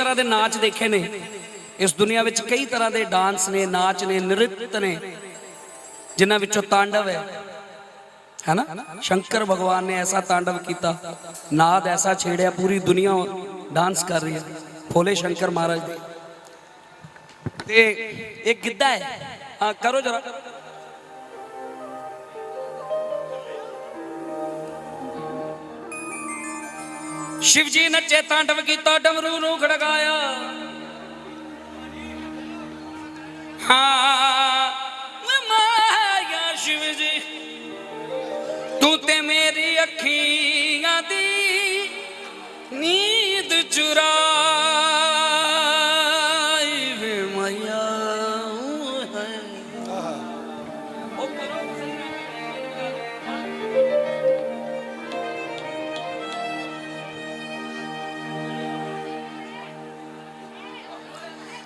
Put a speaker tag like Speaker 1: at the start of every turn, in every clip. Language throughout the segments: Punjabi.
Speaker 1: ਤਰ੍ਹਾਂ ਦੇ ਨਾਚ ਦੇਖੇ ਨੇ। ਇਸ ਦੁਨੀਆ ਵਿੱਚ ਕਈ ਤਰ੍ਹਾਂ ਦੇ ਡਾਂਸ ਨੇ, ਨਾਚ ਨੇ, ਨ੍ਰਿਤ ਨੇ, ਜਿਨ੍ਹਾਂ ਵਿੱਚੋਂ ਤਾਂਡਵ ਹੈ। ਹੈਨਾ? ਸ਼ੰਕਰ ਭਗਵਾਨ ਨੇ ਐਸਾ ਤਾਂਡਵ ਕੀਤਾ। ਨਾਦ ਐਸਾ ਛੇੜਿਆ, ਪੂਰੀ ਦੁਨੀਆ ਡਾਂਸ ਕਰ ਰਹੀ ਹੈ। ਭੋਲੇ ਸ਼ੰਕਰ ਮਹਾਰਾਜ ਦੇ। ਤੇ ਇਹ ਗਿੱਧਾ ਹੈ। ਕਰੋ ਜਰਾ। ਸ਼ਿਵ ਜੀ ਨੱਚੇ ਤਾਂਡਵ ਕੀਤਾ ਡਮਰੂ ਨੂੰ ਖੜਕਾਇਆ। ਹਾਂ ਮਾਇਆ ਸ਼ਿਵ ਜੀ ਤੂੰ ਤੇ ਮੇਰੀ ਅੱਖੀਆਂ ਦੀ ਨੀਂਦ ਚੁਰਾ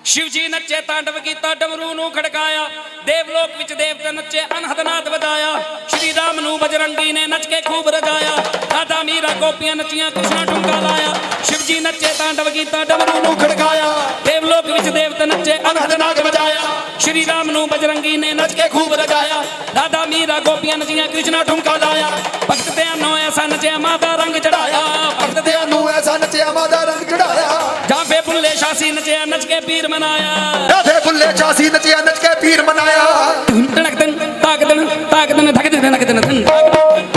Speaker 1: ਸ਼ਿਵ ਜੀ ਨੱਚੇ ਤਾਂਡਵ ਕੀਤਾ, ਡਮਰੂ ਨੂੰ ਖੜਕਾਇਆ, ਦੇਵਲੋਕ ਵਿੱਚ ਦੇਵਤੇ ਨੱਚੇ, ਅਨਹਦ ਨਾਦ ਵਜਾਇਆ ਸ਼੍ਰੀ ਰਾਮ ਨੂੰ ਬਜਰੰਗੀ ਨੇ ਨੱਚ ਕੇ ਖੂਬ ਰਜਾਇਆ ਰਾਧਾ ਮੀਰਾ ਗੋਪੀਆਂ ਨੱਚੀਆਂ, ਕ੍ਰਿਸ਼ਨਾ ਠੁਮਕਾ ਲਾਇਆ। ਸ਼ਿਵ ਜੀ ਨੱਚੇ ਤਾਂਡਵ ਕੀਤਾ, ਡਮਰੂ ਨੂੰ ਖੜਕਾਇਆ। ਦੇਵਲੋਕ ਵਿੱਚ ਦੇਵਤੇ ਨੱਚੇ, ਅਨਹਦ ਨਾਦ ਵਜਾਇਆ ਸ਼੍ਰੀ ਰਾਮ ਨੂੰ ਬਜਰੰਗੀ ਨੇ ਨੱਚ ਕੇ ਖੂਬ ਰਜਾਇਆ ਰਾਧਾ ਮੀਰਾ ਗੋਪੀਆਂ ਨੱਚੀਆਂ, ਕ੍ਰਿਸ਼ਨਾ ਠੁਮਕਾ ਲਾਇਆ। ਭਗਤ ਦੇ ਨੋ ਐਸਾ ਨੱਚਿਆ, ਮਾਤਾ ਰੰਗ ਚੜਾਇਆ। ਭਗਤ ਦੇ
Speaker 2: ਨੂੰ ਐਸਾ ਨਚਿਆ ਮਾਦਾ ਰੰਗ ਚੜਾਇਆ।
Speaker 1: ਜਾਫੇ ਬੁੱਲੇ ਸ਼ਾਸੀ ਨੱਚਿਆ ਨੱਚ ਕੇ ਪੀਰ ਮਨਾਇਆ।
Speaker 2: ਰਾਧੇ ਬੁੱਲੇ ਚਾਸੀ ਨਚਿਆ ਨਚ ਕੇ ਪੀਰ ਮਨਾਇਆ।
Speaker 1: ਤਣਕ ਤਨ ਤਾਕ ਤਨ ਤਾਕ ਤਨ ਧਕ ਤਨ ਧਕ ਤਨ ਤਨ ਸ਼ਿਵ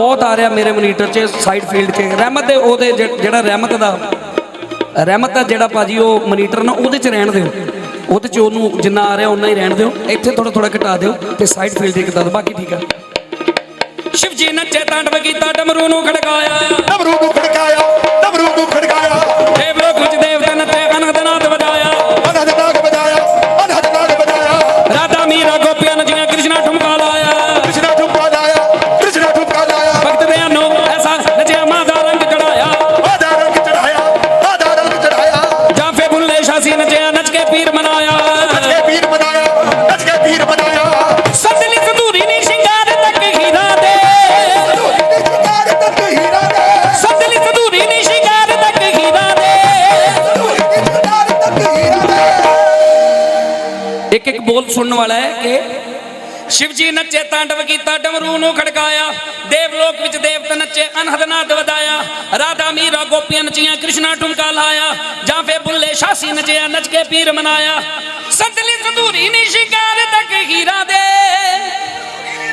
Speaker 1: ਬਹੁਤ ਆ ਰਿਹਾ ਮੇਰੇ ਮੋਨੀਟਰ 'ਚ ਸਾਈਡ ਫੀਲਡ 'ਚ। ਰਹਿਮਤ ਦੇ ਉਹਦੇ ਜਿਹੜਾ ਰਹਿਮਤ ਦਾ ਰਹਿਮਤ ਦਾ ਜਿਹੜਾ ਭਾਜੀ ਉਹ ਮੋਨੀਟਰ ਨਾ, ਉਹਦੇ 'ਚ ਰਹਿਣ ਦਿਓ। ਉਹਦੇ 'ਚ ਉਹਨੂੰ ਜਿੰਨਾ ਆ ਰਿਹਾ ਉਨਾ ਹੀ ਰਹਿਣ ਦਿਓ। ਇੱਥੇ ਥੋੜਾ ਥੋੜਾ ਘਟਾ ਦਿਓ ਤੇ ਸਾਈਡ ਫੀਲਡ 'ਤੇ ਕਿਦਾਂ ਬਾਕੀ ਠੀਕ ਆ। ਸ਼ਿਵ ਜੀ ਨੱਚੇ ਤਾਂਡਵ ਕੀਤਾ ਡਮਰੂ ਨੂੰ ਖੜਕਾਇਆ।
Speaker 2: ਡਬਰੂ ਨੂੰ ਖੜਕਾਇਆ ਡਬਰੂ ਨੂੰ
Speaker 1: ਸੁਣਨ ਵਾਲਾ ਹੈ ਕਿ ਸ਼ਿਵ ਜੀ ਨੱਚੇ ਤਾਂਡਵ ਕੀਤਾ ਡਮਰੂ ਨੂੰ ਖੜਕਾਇਆ ਦੇਵਲੋਕ ਵਿੱਚ ਦੇਵਤ ਨੱਚੇ ਅਨਹਦ ਨਾਦ ਵਦਾਇਆ ਰਾਧਾ ਮੀਰਾ ਗੋਪੀਆਂ ਨੱਚੀਆਂ ਕ੍ਰਿਸ਼ਨਾ ਠੁਮਕਾ ਲਾਇਆ ਜਾਫੇ ਬੁੱਲੇ ਸ਼ਾਸੀ ਨੱਚਿਆ ਨੱਚ ਕੇ ਪੀਰ ਮਨਾਇਆ। ਸੱਜਲੀ ਸੰਧੂਰੀ ਨੀ ਸ਼ਿੰਗਾਰ ਤੱਕ ਹੀਰਾ ਦੇ।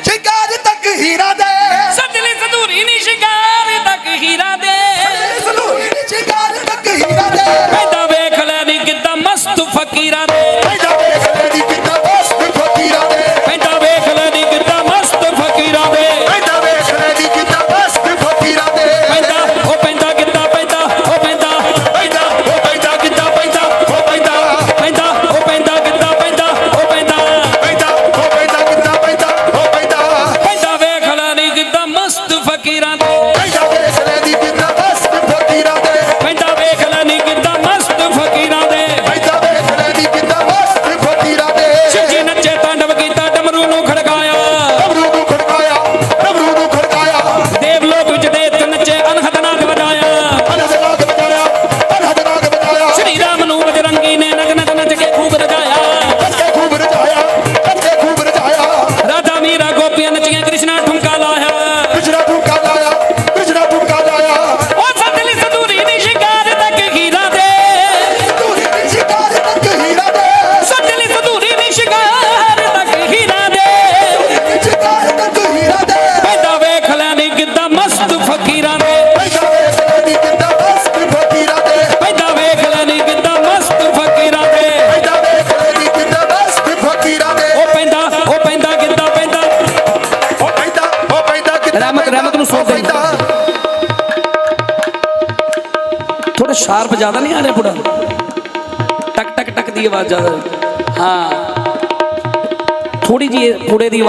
Speaker 2: ਜਗਾਰ ਤੱਕ ਹੀਰਾ ਦੇ।
Speaker 1: ਸੱਜਲੀ ਸੰਧੂਰੀ ਨੀ ਸ਼ਿੰਗਾਰ ਤੱਕ ਹੀਰਾ ਦੇ।
Speaker 2: ਸਲੂਰੀ ਜਗਾਰ ਤੱਕ ਹੀਰਾ ਦੇ।
Speaker 1: ਥੋੜਾ ਸ਼ਾਰਪ ਜ਼ਿਆਦਾ ਨਹੀਂ ਆ ਰਿਹਾ ਬੁੜਾ। ਟਕ ਟਕ ਟਕ ਦੀ ਆਵਾਜ਼ ਜ਼ਿਆਦਾ। ਹੈ। ਹਾਂ ਥੋੜੀ ਥੋੜੀ ਜੀ ਕੁੜੇ ਦੀ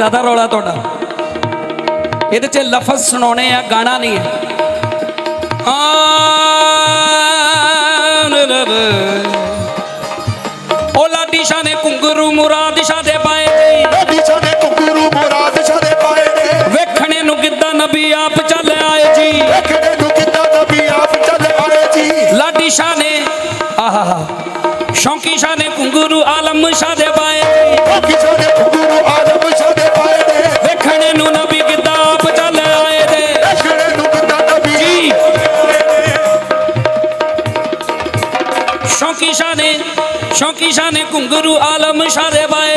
Speaker 1: ਰੱਖੋ ਯਾਰ ਬਹੁਤ ਜ਼ਿਆਦਾ ਰੌਲਾ ਤੁਹਾਡਾ ਇਹਦੇ 'ਚ ਲਫ਼ਜ਼ ਸੁਣਾਉਣੇ ਆ ਗਾਣਾ ਨਹੀਂ ਹੈ ਓ ਲਾਡੀ ਸ਼ਾਹ ਨੇ ਕੁੰਗਰੂ ਮੁਰਾਦ ਸ਼ਾਹ ਦੇ ਪਾਏ ਜੀ
Speaker 2: ਨਬੀ ਛਾਨੇ ਕੁਕਰੂ ਮੁਰਾਦ ਛਾਨੇ ਪਾਏ ਨੇ
Speaker 1: ਵੇਖਣੇ ਨੂੰ ਕਿੱਦਾਂ ਨਬੀ ਆਪ ਚੱਲ ਆਏ ਜੀ
Speaker 2: ਵੇਖਣੇ ਨੂੰ ਕਿੱਦਾਂ ਨਬੀ ਆਪ ਚੱਲ ਆਏ ਜੀ
Speaker 1: ਲਾਡੀ ਸ਼ਾਹ ਨੇ ਆਹਾ ਸ਼ੌਂਕੀ ਸ਼ਾਹ ਨੇ ਕੁੰਗਰੂ ਆਲਮ ਸ਼ਾਹ ਦੇ ਪਾਏ ਜੀ
Speaker 2: ਬਾਕੀ ਛਾਨੇ
Speaker 1: ਸ਼ੌਂਕੀ ਸ਼ਾਹ ਨੇ ਕੁੰਗਰੂ ਆਲਮ ਸ਼ਾਹ ਦੇ ਪਾਏ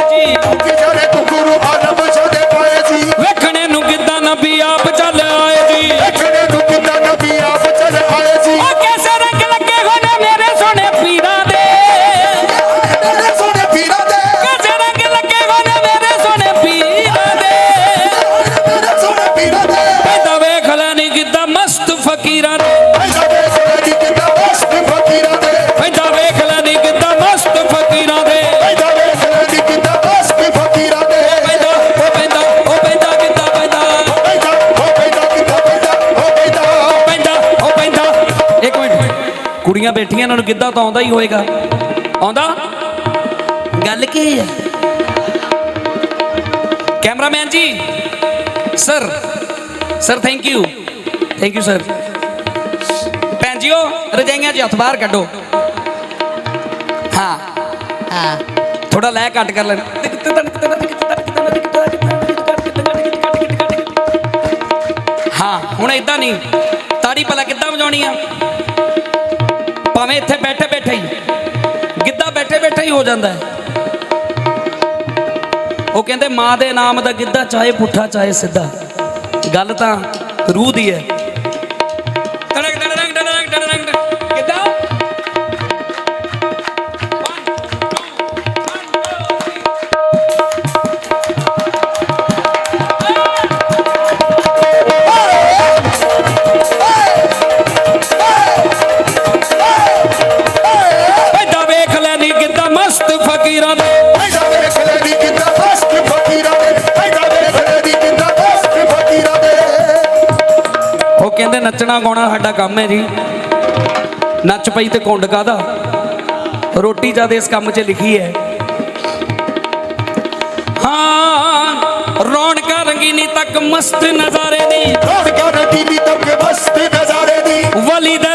Speaker 1: ਬੈਠੀਆਂ ਇਹਨਾਂ ਨੂੰ ਕਿੱਦਾਂ ਤਾਂ ਆਉਂਦਾ ਹੀ ਹੋਏਗਾ। ਆਉਂਦਾ? ਗੱਲ ਕੀ ਹੈ? ਕੈਮਰਾਮੈਨ ਜੀ sir sir thank you thank you sir ਭੈਣ ਜੀਓ ਰਜਾਈਆਂ 'ਚ ਹੱਥ ਬਾਹਰ ਕੱਢੋ। ਹਾਂ। ਹਾਂ। ਥੋੜਾ ਲੈ ਘੱਟ ਕਰ ਲੈਣਾ। ਹਾਂ ਹੁਣ ਇਦਾਂ ਨਹੀਂ। ਤਾੜੀ ਭਲਾ ਕਿੱਦਾਂ ਵਜਾਉਣੀ ਆ? ਭਾਵੇਂ ਇੱਥੇ ਬੈਠੇ ਬੈਠੇ ਹੀ, ਗਿੱਧਾ ਬੈਠੇ ਬੈਠੇ ਹੀ ਹੋ ਜਾਂਦਾ ਹੈ। ਉਹ ਕਹਿੰਦੇ, ਮਾਂ ਦੇ ਨਾਮ ਦਾ ਗਿੱਧਾ ਚਾਹੇ ਪੁੱਠਾ ਚਾਹੇ ਸਿੱਧਾ। ਗੱਲ ਤਾਂ ਰੂਹ ਦੀ ਹੈ। ਗਾਉਣਾ ਸਾਡਾ ਕੰਮ ਹੈ ਜੀ। ਨੱਚ ਪਈ ਤੇ ਕੁੰਡ ਕਾਦਾ ਰੋਟੀ ਜਦ ਇਸ ਕੰਮ 'ਚ ਲਿਖੀ ਹੈ। ਹਾਂ ਰੌਣਕਾਂ ਰੰਗੀਨੀ ਤੱਕ ਮਸਤ ਨਜ਼ਾਰੇ ਦੀ।
Speaker 2: ਰੌਣਕਾਂ ਰੰਗੀਨੀ ਤੱਕ ਮਸਤ ਨਜ਼ਾਰੇ ਦੀ।
Speaker 1: ਵਲੀ ਦਰਵੇਸ਼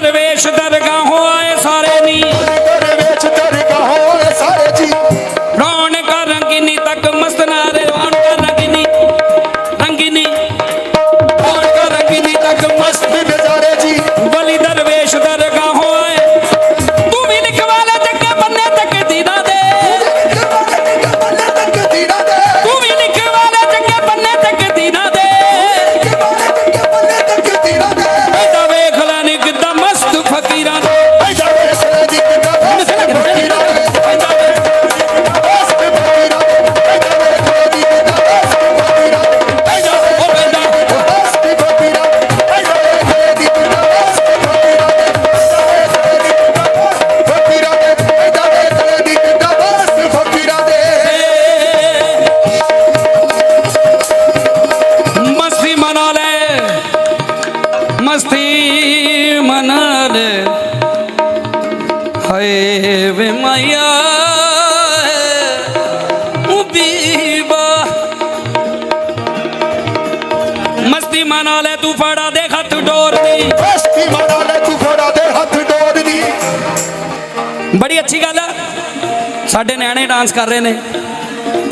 Speaker 1: ਅੱਛੀ ਗੱਲ ਆ। ਸਾਡੇ ਨਿਆਣੇ ਡਾਂਸ ਕਰ ਰਹੇ ਨੇ।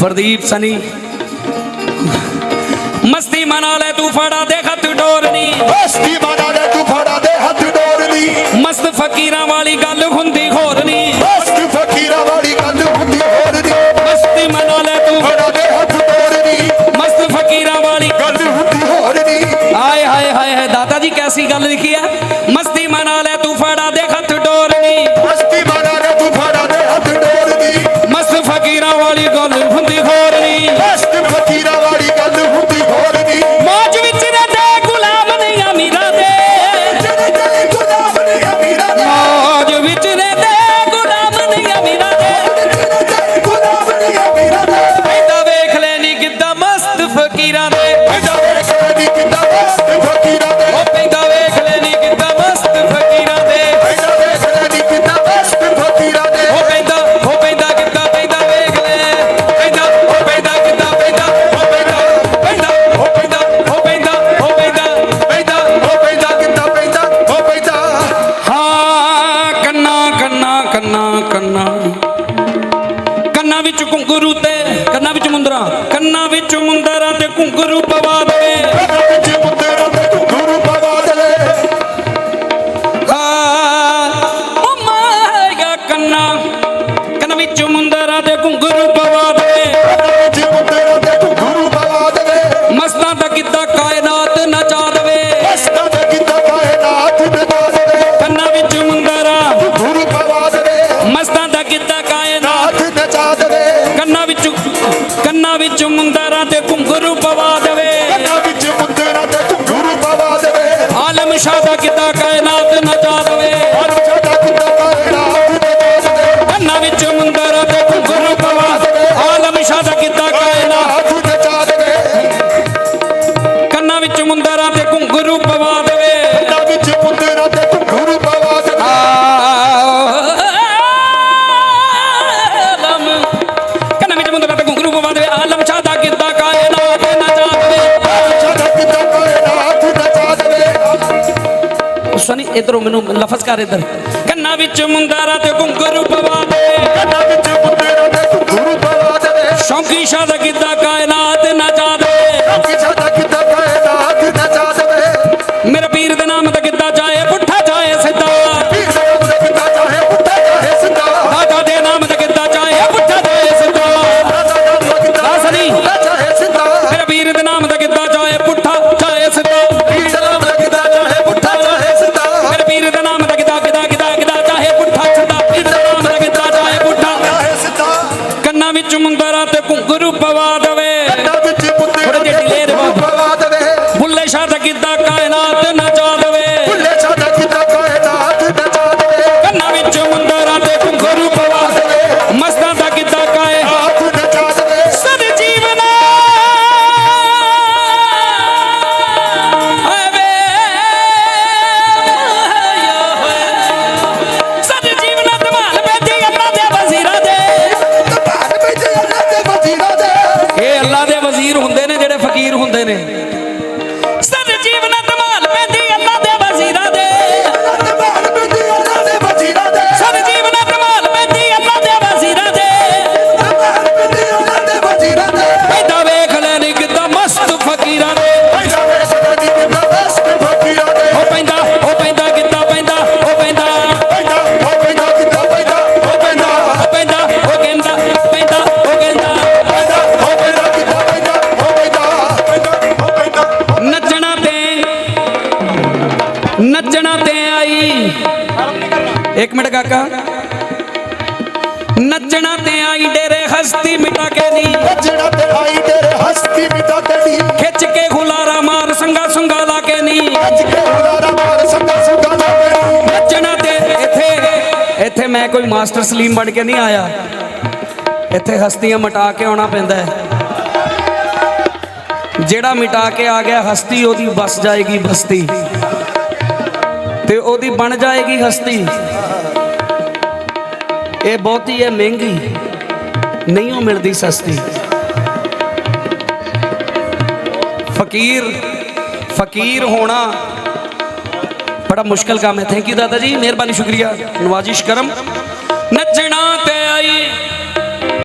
Speaker 1: ਪ੍ਰਦੀਪ ਸਨੀ। ਮਸਤੀ ਮਨਾ ਲੈ ਤੂੰ ਫੜਾ ਦੇ ਹੱਥ ਡੋਰ ਦੀ
Speaker 2: ਬਸਤੀ ਮਾਰਾ ਲੈ ਤੂੰ ਫੜਾ ਦੇ ਹੱਥ ਡੋਰ ਦੀ
Speaker 1: ਮਸਤ ਫਕੀਰਾਂ ਵਾਲੀ ਗੱਲ ਹੁੰਦੀ ਹੋਰ ਨਹੀਂ
Speaker 2: ਬਸਤ ਫਕੀਰਾਂ ਵਾਲੀ ਗੱਲ ਹੁੰਦੀ ਹੋਰ ਦੀ
Speaker 1: ਮਸਤੀ ਮਨਾ ਲੈ ਤੂੰ
Speaker 2: ਫੜਾ ਦੇ ਹੱਥ ਡੋਰ ਦੀ
Speaker 1: ਮਸਤ ਫਕੀਰਾਂ ਵਾਲੀ
Speaker 2: ਗੱਲ ਹੁੰਦੀ ਹੋਰ ਦੀ
Speaker 1: ਆਏ ਹਾਏ ਹਾਏ ਹਾਏ ਦਾਤਾ ਜੀ ਕੈਸੀ ਗੱਲ ਲਿਖੀ ਹੈ ਮੁੰਦਰਾ ਤੇ ਘੁੰਗਰੂ ਪਵਾ ਦੇ।
Speaker 2: ਕੰਨਾਂ ਵਿੱਚ ਤੇ ਘੁੰਗਰੂ ਪਵਾ ਦੇ
Speaker 1: ਮਸਤਾਂ ਦਾ ਕਿੱਦਾਂ ਕਾਇਨਾਤ ਨਚਾ ਦੇਵੇ
Speaker 2: ਬਸਤਾਂ ਦੇ ਕਿੰਦਾ ਕਾਇਨਾਤ ਨਚਾ ਦੇ
Speaker 1: ਕੰਨਾਂ ਵਿੱਚ ਮੁੰਦਰਾ।
Speaker 2: ਘੁੰਗਰੂ ਪਵਾ ਦੇ
Speaker 1: ਮਸਤਾਂ ਦਾ ਕਿੱਦਾਂ ਕਾਇਨਾਤ।
Speaker 2: ਨਚਾ ਦੇ
Speaker 1: ਕੰਨਾਂ ਵਿੱਚ ਕੰਨਾਂ ਵਿੱਚ ਮੁੰਦਰਾ ਤੇ ਘੁੰਗਰੂ ਪਵਾ ਦੇਵੇ।
Speaker 2: ਕੰਨਾਂ ਵਿੱਚ ਮੁੰਦਰਾਂ ਤੇ ਘੁੰਗਰੂ ਪਵਾ ਦੇ
Speaker 1: ਆਲਮ ਸ਼ਾਹ ਦਾ ਕਿੱਦਾਂ ਕਾਇਨਾਤ ਨਚਾ ਦੇਵੇ
Speaker 2: ਹਰ ਜਗ੍ਹਾ ਕਿੰਦਾ ਕਾਇਨਾਤ ਨਚਾ ਦੇ
Speaker 1: ਕੰਨਾਂ ਵਿੱਚ ਮੁੰਦਰਾ ਆਲਮ ਸ਼ਾਹ ਦਾ ਕਿੱਦਾਂ ਕਾਇਨਾਤ
Speaker 2: ਨਾਥ ਨਚਾ ਦੇ
Speaker 1: ਕੰਨਾਂ ਵਿੱਚ ਮੁੰਦਰਾ ਤੇ ਘੁੰਗਰੂ ਪਵਾ ਦੇਵੇ।
Speaker 2: ਕੰਨਾਂ ਵਿੱਚ ਮੁੰਦਰਾਂ ਤੇ ਘੁੰਗਰੂ ਪਵਾ ਦੇ
Speaker 1: ਆਲਮ। ਕੰਨਾਂ ਵਿੱਚ ਮੁੰਦਰਾ ਤੇ ਘੁੰਗਰੂ ਪਵਾ ਦੇਵੇ। ਆਲਮ ਸ਼ਾਹ ਦਾ ਕਿੱਦਾਂ ਕਾਇਨਾਤ ਨਚਾ ਦੇਵੇ।
Speaker 2: ਜਗ੍ਹਾ ਕਿੰਦਾ ਕਾਇਨਾਤ ਨਚਾ ਦੇ
Speaker 1: ਸੁਣੀ ਇਧਰੋਂ ਮੈਨੂੰ ਲਫ਼ਜ਼ ਕਰ ਇਧਰ। ਕੰਨਾਂ ਵਿੱਚ ਮੁੰਦਰਾ ਤੇ ਘੁੰਗਰੂ ਪਵਾ ਦੇ
Speaker 2: ਕੰਨਾਂ ਵਿੱਚ ਦੇ
Speaker 1: ਸ਼ੌਂਕੀ ਸ਼ਾਹ ਜਿਹੜੇ ਇੱਕ ਮਿੰਟ ਕਾਕਾ। ਨੱਚਣਾ ਤੇ ਆਈ ਡੇਰੇ ਹਸਤੀ ਮਿਟਾ ਕੇ ਨੀ
Speaker 2: ਜਿਹੜਾ ਤੇ ਆਈ ਤੇਰੇ ਹਸਤੀ ਮਿਟਾ ਤੇਰੀ
Speaker 1: ਖਿੱਚ ਕੇ ਖੁਲਾਰਾ ਮਾਰ ਸੰਗਾ ਸੰਗਾ ਲਾ ਕੇ ਨੀ
Speaker 2: ਅੱਜ ਕੇ ਹੁਲਾਰਾ ਮਾਰ ਸੰਗਾ ਸੁਗਾ ਨਾ ਮੇਰੀ
Speaker 1: ਨੱਚਣਾ ਤੇ ਇੱਥੇ ਇੱਥੇ ਮੈਂ ਕੋਈ ਮਾਸਟਰ ਸਲੀਮ ਬਣ ਕੇ ਨਹੀਂ ਆਇਆ। ਇੱਥੇ ਹਸਤੀਆਂ ਮਿਟਾ ਕੇ ਆਉਣਾ ਪੈਂਦਾ ਹੈ। ਜਿਹੜਾ ਮਿਟਾ ਕੇ ਆ ਗਿਆ ਹਸਤੀ ਉਹਦੀ ਬਸ ਜਾਏਗੀ ਬਸਤੀ। ਤੇ ਉਹਦੀ ਬਣ ਜਾਏਗੀ ਹਸਤੀ। ਇਹ ਬਹੁਤੀ ਹੈ ਮਹਿੰਗੀ ਨਹੀਂ ਉਹ ਮਿਲਦੀ ਸਸਤੀ। ਫਕੀਰ ਫਕੀਰ ਹੋਣਾ ਬੜਾ ਮੁਸ਼ਕਲ ਕੰਮ ਹੈ। ਥੈਂਕ ਯੂ ਦਾਦਾ ਜੀ, ਮਿਹਰਬਾਨੀ, ਸ਼ੁਕਰੀਆ। ਨਵਾਜ਼ਿਸ਼ ਕਰਮ। ਨੱਚਣਾ